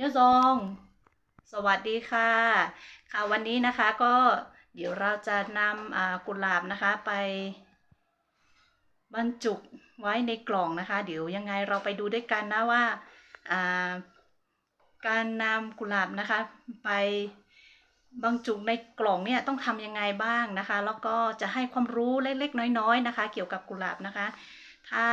ยซอง สวัสดีค่ะ ค่ะวันนี้นะคะก็เดี๋ยวเราจะนำกุหลาบนะคะไป บรรจุไว้ในกล่องนะคะ เดี๋ยวยังไงเราไปดูด้วยกันนะว่าการนำกุหลาบนะคะ ไปบรรจุในกล่องเนี่ยต้องทำยังไงบ้างนะคะ แล้วก็จะให้ความรู้เล็กๆน้อยๆนะคะ เกี่ยวกับกุหลาบนะคะ ถ้า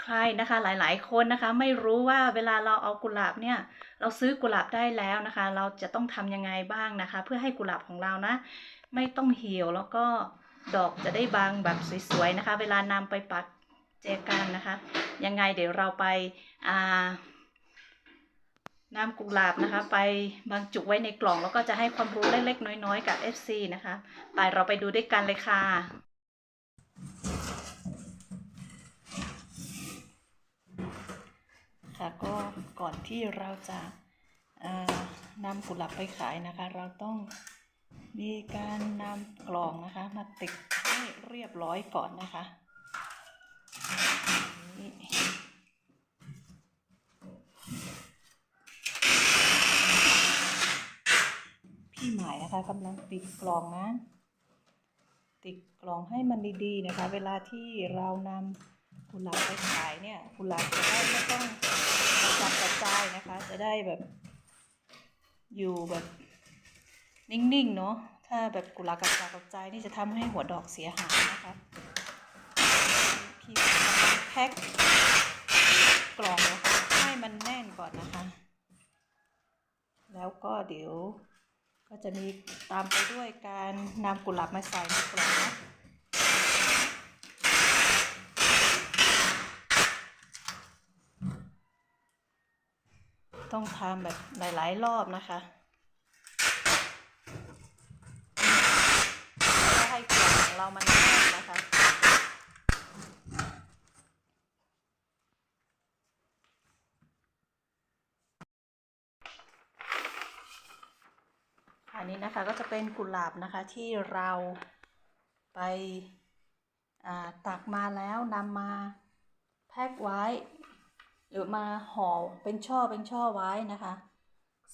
ใครนะคะ หลายๆ คนนะคะ ไม่รู้ว่าเวลาเราเอากุหลาบเนี่ย เราซื้อกุหลาบได้แล้วนะคะ เราจะต้องทำยังไงบ้างนะคะ เพื่อให้กุหลาบของเรานะ ไม่ต้องเหี่ยวแล้วก็ดอกจะได้บานแบบสวยๆนะคะ เวลานำไปปักแจกันนะคะ ยังไงเดี๋ยวเราไปอ่านำกุหลาบนะคะ ไปบรรจุไว้ในกล่องแล้วก็จะให้ความรู้เล็กๆน้อยๆ กับ FC นะคะ ไปเราไปดูด้วยกันเลยค่ะ คะก็ก่อนที่เราจะนำกุหลาบไปขายนะคะ เราต้องมีการนำกล่องนะคะ มาติดให้เรียบร้อยก่อนนะคะพี่หมายนะคะกำลังติดกล่องนะ ติดกล่องให้มันดีๆนะคะ เวลาที่เรานำกุหลาบไปขายเนี่ยกุหลาบจะได้ไม่ต้อง จัดกระจายนะคะ จะได้แบบ อยู่แบบนิ่งๆเนาะถ้าแบบกุหลาบกระจัดกระจายนี่จะทำให้หัวดอกเสียหายนะคะพี่แพ็คกล่องนะคะให้มันแน่นก่อนนะคะ แล้วก็เดี๋ยวก็จะมีตามไปด้วยการนำกุหลาบมาใส่ในกล่องนะ ต้องทำแบบหลายๆรอบนะคะเพื่อให้กล่อของเรามันแน่นนะคะ อันนี้นะคะก็จะเป็นกุหลาบนะคะที่เราไปาตักมาแล้วนำมาแพ็คไว้ หรือมาห่อเป็นช่อเป็นช่อไว้นะคะ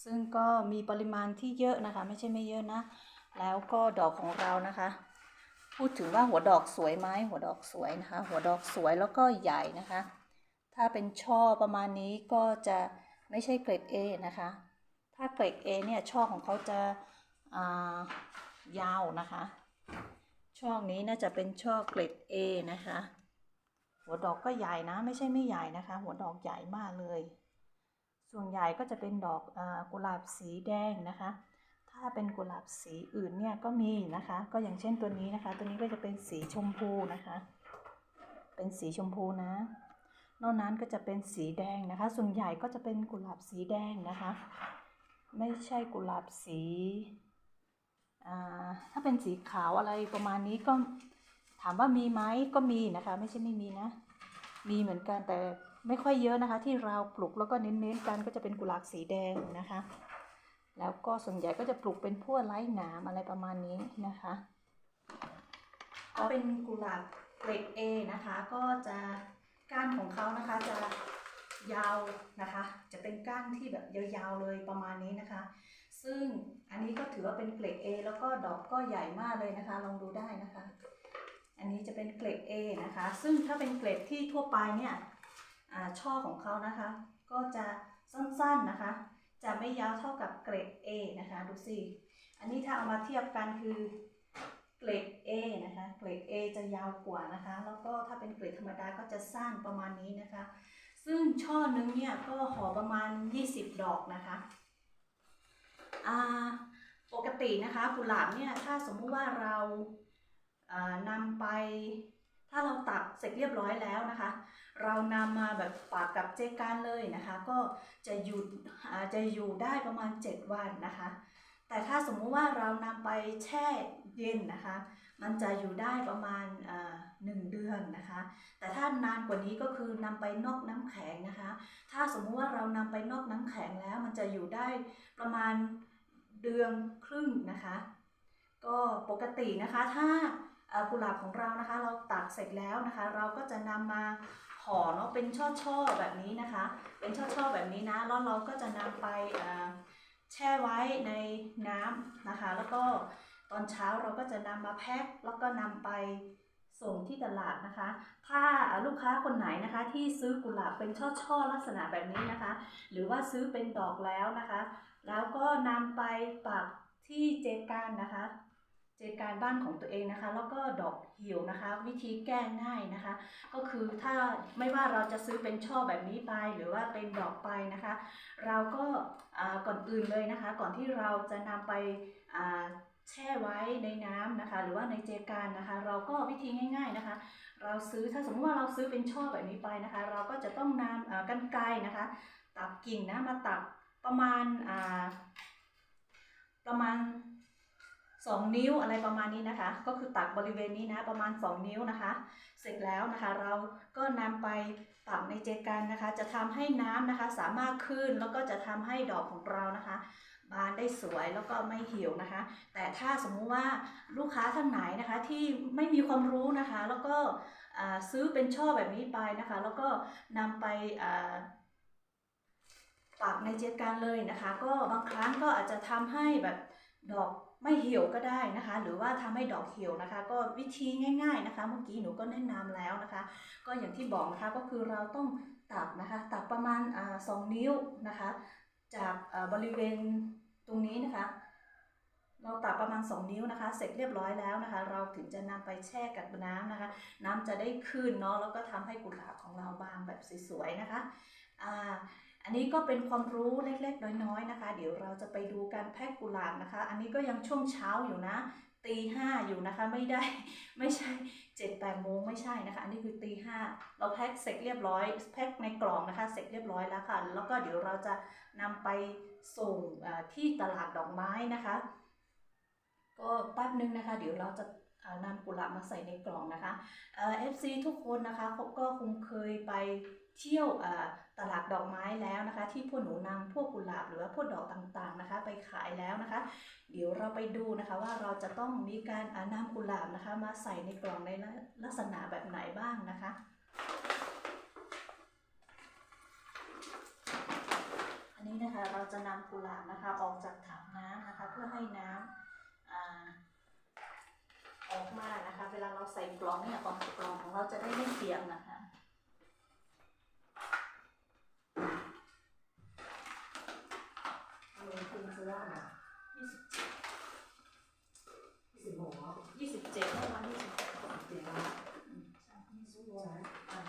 ซึ่งก็มีปริมาณที่เยอะนะคะ ไม่ใช่ไม่เยอะนะ แล้วก็ดอกของเรานะคะ พูดถึงว่าหัวดอกสวยไหมหัวดอกสวยนะคะ หัวดอกสวยแล้วก็ใหญ่นะคะ ถ้าเป็นช่อประมาณนี้ก็จะไม่ใช่เกรด A นะคะ ถ้าเกรด A เนี่ยช่อของเขาจะอ่ายาวนะคะ ช่องนี้น่าจะเป็นช่อเกรด A นะคะ หัวดอกก็ใหญ่นะไม่ใช่ไม่ใหญ่นะคะ หัวดอกใหญ่มากเลย ส่วนใหญ่ก็จะเป็นดอกอกุหลาบสีแดงนะคะ ถ้าเป็นกุหลาบสีอื่นเนี่ยก็มีนะคะ ก็อย่างเช่นตัวนี้นะคะ ตัวนี้ก็จะเป็นสีชมพูนะคะ เป็นสีชมพูนะ นอกนั้นก็จะเป็นสีแดงนะคะ ส่วนใหญ่ก็จะเป็นกุหลาบสีแดงนะคะ ไม่ใช่กุหลาบสีถ้าเป็นสีขาวอะไรประมาณนี้ก็ามว่ามีไหมก็มีนะคะ ไม่ใช่ไม่มีนะ มีเหมือนกันแต่ไม่ค่อยเยอะนะคะ ที่เราปลูกแล้วก็เน้นๆกันก็จะเป็นกุหลาบสีแดงนะคะ แล้วก็ส่วนใหญ่ก็จะปลูกเป็นพวกไร้หนามอะไรประมาณนี้นะคะก็เป็นกุหลาบเกรด A นะคะ ก็จะก้านของเขานะคะจะยาวนะคะ จะเป็นก้านที่แบบยาวๆเลยประมาณนี้นะคะ ซึ่งอันนี้ก็ถือว่าเป็นเกรด A แล้วก็ดอกก็ใหญ่มากเลยนะคะ ลองดูได้นะคะ อันนี้จะเป็นเกรด A นะคะ ซึ่งถ้าเป็นเกรดที่ทั่วไปเนี่ยช่อของเขานะคะ ก็จะสั้นๆนะคะ จะไม่ยาวเท่ากับเกรด A นะคะ ดูสิ อันนี้ถ้าเอามาเทียบกันคือเกรด A นะคะ เกรด A จะยาวกว่านะคะ แล้วก็ถ้าเป็นเกรดธรรมดาก็จะสั้นประมาณนี้นะคะ ซึ่งช่อนึงเนี่ยก็ห่อประมาณ 20 ดอกนะคะปกตินะคะกุหลาบเนี่ยถ้าสมมุติว่าเรา นำไป ถ้าเราตักเสร็จเรียบร้อยแล้วนะคะ เรานำมาแบบปากกับเจกันเลยนะคะ ก็จะอยู่จะอยู่ได้ประมาณ 7 วันนะคะ แต่ถ้าสมมุติว่าเรานำไปแช่เย็นนะคะ มันจะอยู่ได้ประมาณหนึ่งเดือนนะคะ แต่ถ้านานกว่านี้ก็คือนำไปนอกน้ำแข็งนะคะ ถ้าสมมุติว่าเรานำไปนอกน้ำแข็งแล้ว มันจะอยู่ได้ประมาณเดือนครึ่งนะคะ ก็ปกตินะคะถ้า กุหลาบของเรานะคะ เราตักเสร็จแล้วนะคะ เราก็จะนำมาห่อเนาะเป็นช่อๆแบบนี้นะคะ เป็นช่อๆแบบนี้นะแล้วเราก็จะนำไปแช่ไว้ในน้ำนะคะ แล้วก็ตอนเช้าเราก็จะนำมาแพ็คแล้วก็นำไปส่งที่ตลาดนะคะ ถ้าลูกค้าคนไหนนะคะ ที่ซื้อกุหลาบเป็นช่อๆลักษณะแบบนี้นะคะ หรือว่าซื้อเป็นดอกแล้วนะคะ แล้วก็นำไปปักที่เจกันนะคะ เจกันบ้านของตัวเองนะคะ แล้วก็ดอกเหี่ยวนะคะ วิธีแก้ง่ายนะคะ ก็คือถ้าไม่ว่าเราจะซื้อเป็นช่อแบบนี้ไป หรือว่าเป็นดอกไปนะคะ เราก็ก่อนอื่นเลยนะคะ ก่อนที่เราจะนำไปแช่ไว้ในน้ำนะคะ หรือว่าในเจกันนะคะ เราก็วิธีง่าย ๆนะคะ เราซื้อถ้าสมมติว่าเราซื้อเป็นช่อแบบนี้ไปนะคะ เราก็จะต้องนำกันไกรนะคะ ตัดกิ่งนะมาตัดประมาณประมาณ 2 นิ้วอะไรประมาณนี้นะคะ ก็คือตัดบริเวณนี้นะประมาณ 2 นิ้วนะคะ เสร็จแล้วนะคะเราก็นำไปปักในเจกันนะคะ จะทำให้น้ำนะคะสามารถขึ้นแล้วก็จะทำให้ดอกของเรานะคะ บานได้สวยแล้วก็ไม่เหี่ยวนะคะ แต่ถ้าสมมุติว่าลูกค้าท่านไหนนะคะที่ไม่มีความรู้นะคะ แล้วก็ซื้อเป็นช่อแบบนี้ไปนะคะ แล้วก็นำไปปักในเจกันเลยนะคะ ก็บางครั้งก็อาจจะทำให้แบบดอก ไม่เหี่ยวก็ได้นะคะ หรือว่าทำให้ดอกเหี่ยวนะคะ ก็วิธีง่าย ๆนะคะ เมื่อกี้หนูก็แนะนำแล้วนะคะ ก็อย่างที่บอกนะคะก็คือเราต้องตัดนะคะ ตัดประมาณสองนิ้วนะคะ จากบริเวณตรงนี้นะคะ เราตัดประมาณ 2 นิ้วนะคะ เสร็จเรียบร้อยแล้วนะคะ เราถึงจะนำไปแช่กับน้ำนะคะ น้ำจะได้ขึ้นเนาะแล้วก็ทำให้กุหลาบของเราบานแบบสวยๆนะคะอ่า อันนี้ก็เป็นความรู้เล็กๆ น้อยๆนะคะ เดี๋ยวเราจะไปดูการแพ็คกุหลาบนะคะ อันนี้ก็ยังช่วงเช้าอยู่นะตีห้าอยู่นะคะไม่ได้ไม่ใช่เจ็ดแปดโมงไม่ใช่นะคะ อันนี้คือตีห้าเราแพ็คเสร็จเรียบร้อยแพ็คในกล่องนะคะเสร็จเรียบร้อยแล้วค่ะ แล้วก็เดี๋ยวเราจะนำไปส่งที่ตลาดดอกไม้นะคะ ก็แป๊บนึงนะคะ เดี๋ยวเราจะนำกุหลาบมาใส่ในกล่องนะคะเอฟซีทุกคนนะคะก็คงเคยไปเที่ยว ตลาดดอกไม้แล้วนะคะ ที่พวกหนูนำพวกกุหลาบหรือว่าพวกดอกต่างๆนะคะ ไปขายแล้วนะคะ เดี๋ยวเราไปดูนะคะว่าเราจะต้องมีการอ่านำกุหลาบนะคะ มาใส่ในกล่องในลักษณะแบบไหนบ้างนะคะอันนี้นะคะเราจะนำกุหลาบนะคะออกจากถังน้ำนะคะ เพื่อให้น้ำอ่าออกมานะคะ เวลาเราใส่กล่องเนี่ยกล่องกล่องของเราจะได้ไม่เปียกนะคะ อะไรคุณซื้อว่าน่ะสิบโมงแล้ว ยี่สิบเจ็ดเมื่อวันที่สิบเจ็ด เดี๋ยวนะ ใช่ยี่สิบ ซื้อว่านะ อ่า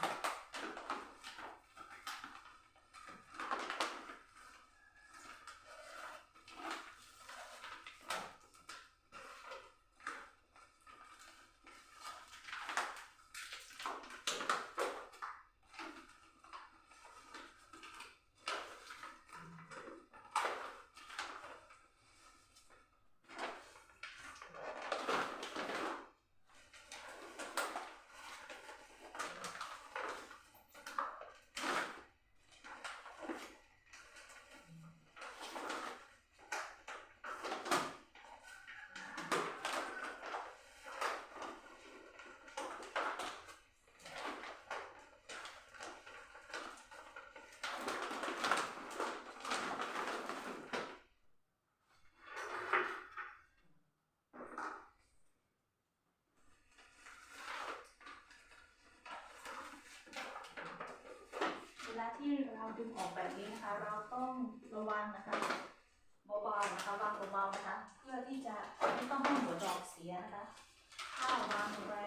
เวลาที่เรา ดึงออกแบบนี้นะคะ เราต้องระวังนะคะเบาๆนะคะวางเบาๆนะคะ เพื่อที่จะไม่ต้องให้หัวดอกเสียนะคะถ้าวางแรง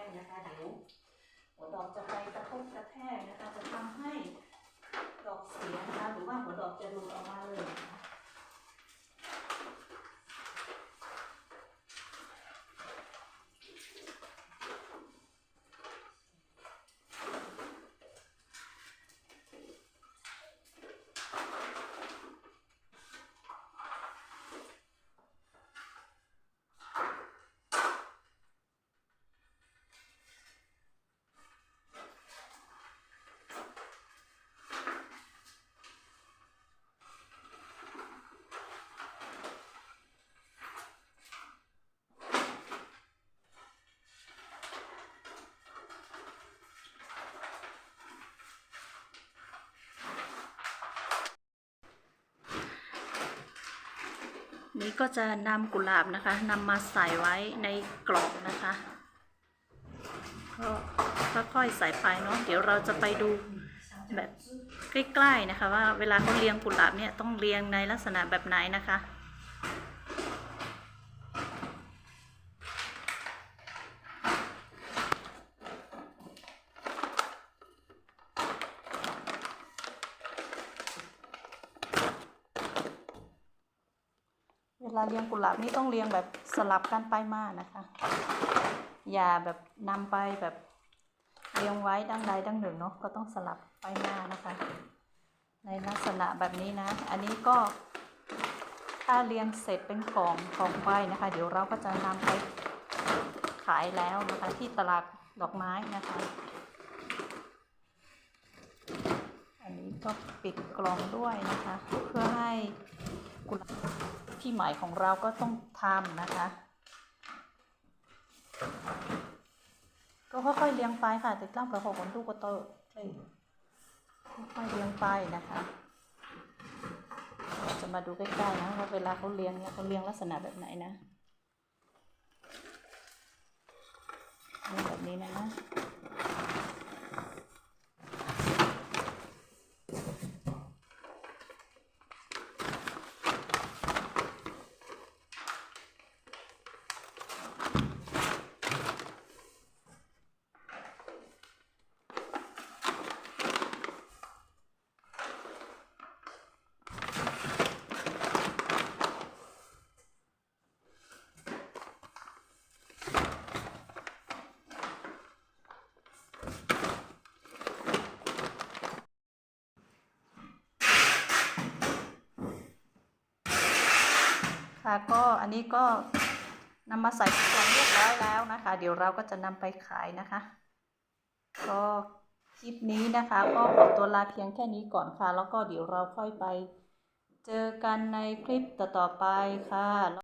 นี้ก็จะนำกุหลาบนะคะนำมาใส่ไว้ในกล่องนะคะก็ค่อยๆใส่ไปเนาะเดี๋ยวเราจะไปดูแบบใกล้ๆนะคะ ว่าเวลาเขาเรียงกุหลาบเนี่ยต้องเรียงในลักษณะแบบไหนนะคะ ลาเรียงกุหลาบนี่ต้องเรียงแบบสลับกันไปมานะคะ อย่าแบบนำไปแบบเรียงไว้ดังใดดังหนึ่งเนาะก็ต้องสลับไปมานะคะ ในลักษณะแบบนี้นะ อันนี้ก็ถ้าเรียงเสร็จเป็นกล่องกล่องไปนะคะ เดี๋ยวเราก็จะนำไปขายแล้วนะคะที่ตลาดดอกไม้นะคะ อันนี้ก็ปิดกล่องด้วยนะคะ เพื่อให้กุหลาบ ที่หมายของเราก็ต้องทำนะคะ ก็ค่อยๆเลี้ยงไปค่ะติดตั้งกับหกคนทุกโตค่อยๆเลี้ยงไปนะคะเราจะมาดูใกล้ๆนะว่าเวลาเขาเลี้ยงเนี่ยเขาเลี้ยงลักษณะแบบไหนนะแบบนี้นะ ก็อันนี้ก็นำมาใส่กล่องเรียบร้อยแล้วนะคะ เดี๋ยวเราก็จะนำไปขายนะคะ ก็คลิปนี้นะคะ ก็ขอตัวลาเพียงแค่นี้ก่อนค่ะ แล้วก็เดี๋ยวเราค่อยไป เจอกันในคลิปต่อๆไปค่ะ